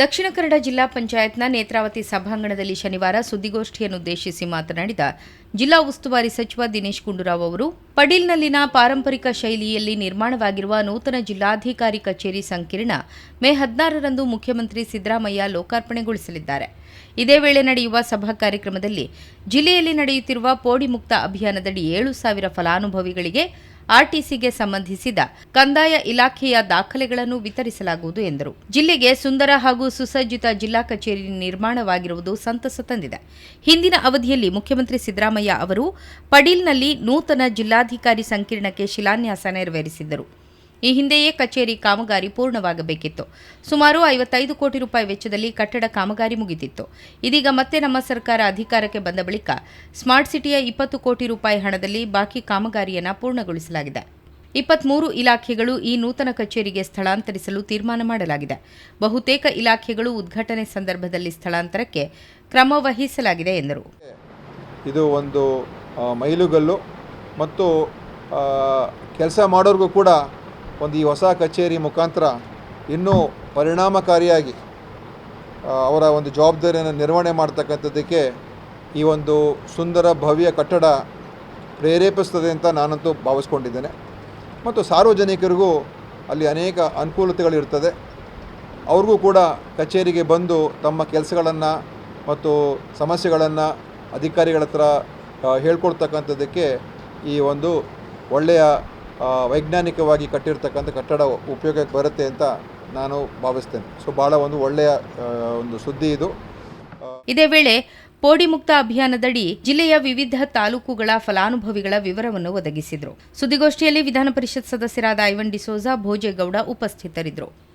ದಕ್ಷಿಣ ಕನ್ನಡ ಜಿಲ್ಲಾ ಪಂಚಾಯತ್ನ ನೇತ್ರಾವತಿ ಸಭಾಂಗಣದಲ್ಲಿ ಶನಿವಾರ ಸುದ್ದಿಗೋಷ್ಠಿಯನ್ನುದ್ದೇಶಿಸಿ ಮಾತನಾಡಿದ ಜಿಲ್ಲಾ ಉಸ್ತುವಾರಿ ಸಚಿವ ದಿನೇಶ್ ಗುಂಡೂರಾವ್ ಅವರು ಪಡೀಲ್ನಲ್ಲಿನ ಪಾರಂಪರಿಕ ಶೈಲಿಯಲ್ಲಿ ನಿರ್ಮಾಣವಾಗಿರುವ ನೂತನ ಜಿಲ್ಲಾಧಿಕಾರಿ ಕಚೇರಿ ಸಂಕೀರ್ಣ ಮೇ ಹದಿನಾರರಂದು ಮುಖ್ಯಮಂತ್ರಿ ಸಿದ್ದರಾಮಯ್ಯ ಲೋಕಾರ್ಪಣೆಗೊಳಿಸಲಿದ್ದಾರೆ. ಇದೇ ವೇಳೆ ನಡೆಯುವ ಸಭಾ ಕಾರ್ಯಕ್ರಮದಲ್ಲಿ ಜಿಲ್ಲೆಯಲ್ಲಿ ನಡೆಯುತ್ತಿರುವ ಪೋಡಿ ಮುಕ್ತ ಅಭಿಯಾನದಡಿ ಏಳು ಸಾವಿರ ಫಲಾನುಭವಿಗಳಿಗೆ ಆರ್ಟಿಸಿಗೆ ಸಂಬಂಧಿಸಿದ ಕಂದಾಯ ಇಲಾಖೆಯ ದಾಖಲೆಗಳನ್ನು ವಿತರಿಸಲಾಗುವುದು ಎಂದರು. ಜಿಲ್ಲೆಗೆ ಸುಂದರ ಹಾಗೂ ಸುಸಜ್ಜಿತ ಜಿಲ್ಲಾ ಕಚೇರಿ ನಿರ್ಮಾಣವಾಗಿರುವುದು ಸಂತಸ ತಂದಿದೆ. ಹಿಂದಿನ ಅವಧಿಯಲ್ಲಿ ಮುಖ್ಯಮಂತ್ರಿ ಸಿದ್ದರಾಮಯ್ಯ ಅವರು ಪಡೀಲ್ನಲ್ಲಿ ನೂತನ ಜಿಲ್ಲಾಧಿಕಾರಿ ಸಂಕೀರ್ಣಕ್ಕೆ ಶಿಲಾನ್ಯಾಸ ನೆರವೇರಿಸಿದ್ದರು. ಈ ಹಿಂದೆಯೇ ಕಚೇರಿ ಕಾಮಗಾರಿ ಪೂರ್ಣವಾಗಬೇಕಿತ್ತು. ಸುಮಾರು ಐವತ್ತೈದು ಕೋಟಿ ರೂಪಾಯಿ ವೆಚ್ಚದಲ್ಲಿ ಕಟ್ಟಡ ಕಾಮಗಾರಿ ಮುಗಿದಿತ್ತು. ಇದೀಗ ಮತ್ತೆ ನಮ್ಮ ಸರ್ಕಾರ ಅಧಿಕಾರಕ್ಕೆ ಬಂದ ಬಳಿಕ ಸ್ಮಾರ್ಟ್ ಸಿಟಿಯ ಇಪ್ಪತ್ತು ಕೋಟಿ ರೂಪಾಯಿ ಹಣದಲ್ಲಿ ಬಾಕಿ ಕಾಮಗಾರಿಯನ್ನು ಪೂರ್ಣಗೊಳಿಸಲಾಗಿದೆ. ಇಪ್ಪತ್ಮೂರು ಇಲಾಖೆಗಳು ಈ ನೂತನ ಕಚೇರಿಗೆ ಸ್ಥಳಾಂತರಿಸಲು ತೀರ್ಮಾನ ಮಾಡಲಾಗಿದೆ. ಬಹುತೇಕ ಇಲಾಖೆಗಳು ಉದ್ಘಾಟನೆ ಸಂದರ್ಭದಲ್ಲಿ ಸ್ಥಳಾಂತರಕ್ಕೆ ಕ್ರಮ ವಹಿಸಲಾಗಿದೆ ಎಂದರು. ಇದು ಒಂದು ಮೈಲುಗಲ್ಲು ಮತ್ತು ಕೆಲಸ ಮಾಡೋರಿಗೂ ಕೂಡ ಒಂದು ಈ ಹೊಸ ಕಚೇರಿ ಮುಖಾಂತರ ಇನ್ನೂ ಪರಿಣಾಮಕಾರಿಯಾಗಿ ಅವರ ಒಂದು ಜವಾಬ್ದಾರಿಯನ್ನು ನಿರ್ವಹಣೆ ಮಾಡ್ತಕ್ಕಂಥದ್ದಕ್ಕೆ ಈ ಒಂದು ಸುಂದರ ಭವ್ಯ ಕಟ್ಟಡ ಪ್ರೇರೇಪಿಸ್ತದೆ ಅಂತ ನಾನಂತೂ ಭಾವಿಸ್ಕೊಂಡಿದ್ದೇನೆ. ಮತ್ತು ಸಾರ್ವಜನಿಕರಿಗೂ ಅಲ್ಲಿ ಅನೇಕ ಅನುಕೂಲತೆಗಳಿರ್ತದೆ. ಅವ್ರಿಗೂ ಕೂಡ ಕಚೇರಿಗೆ ಬಂದು ತಮ್ಮ ಕೆಲಸಗಳನ್ನು ಮತ್ತು ಸಮಸ್ಯೆಗಳನ್ನು ಅಧಿಕಾರಿಗಳ ಹತ್ರ ಹೇಳ್ಕೊಡ್ತಕ್ಕಂಥದ್ದಕ್ಕೆ ಈ ಒಂದು ಒಳ್ಳೆಯ ವೈಜ್ಞಾನಿಕವಾಗಿ ಕಟ್ಟಿರ್ತಕ್ಕಂಥ ಕಟ್ಟಡ ಉಪಯೋಗಕ್ಕೆ ಬರುತ್ತೆ ಅಂತ ನಾನು ಭಾವಿಸ್ತೇನೆ. ಸೊ ಭಾಳ ಒಂದು ಒಳ್ಳೆಯ ಒಂದು ಸುದ್ದಿ ಇದು. ಇದೇ ವೇಳೆ ಪೋಡಿ ಮುಕ್ತ ಅಭಿಯಾನದಡಿ ಜಿಲ್ಲೆಯ ವಿವಿಧ ತಾಲೂಕುಗಳ ಫಲಾನುಭವಿಗಳ ವಿವರವನ್ನು ಒದಗಿಸಿದರು. ಸುದ್ದಿಗೋಷ್ಠಿಯಲ್ಲಿ ವಿಧಾನ ಪರಿಷತ್ ಸದಸ್ಯರಾದ ಐವನ್ ಡಿಸೋಜಾ ಭೋಜೇಗೌಡ ಉಪಸ್ಥಿತರಿದ್ದರು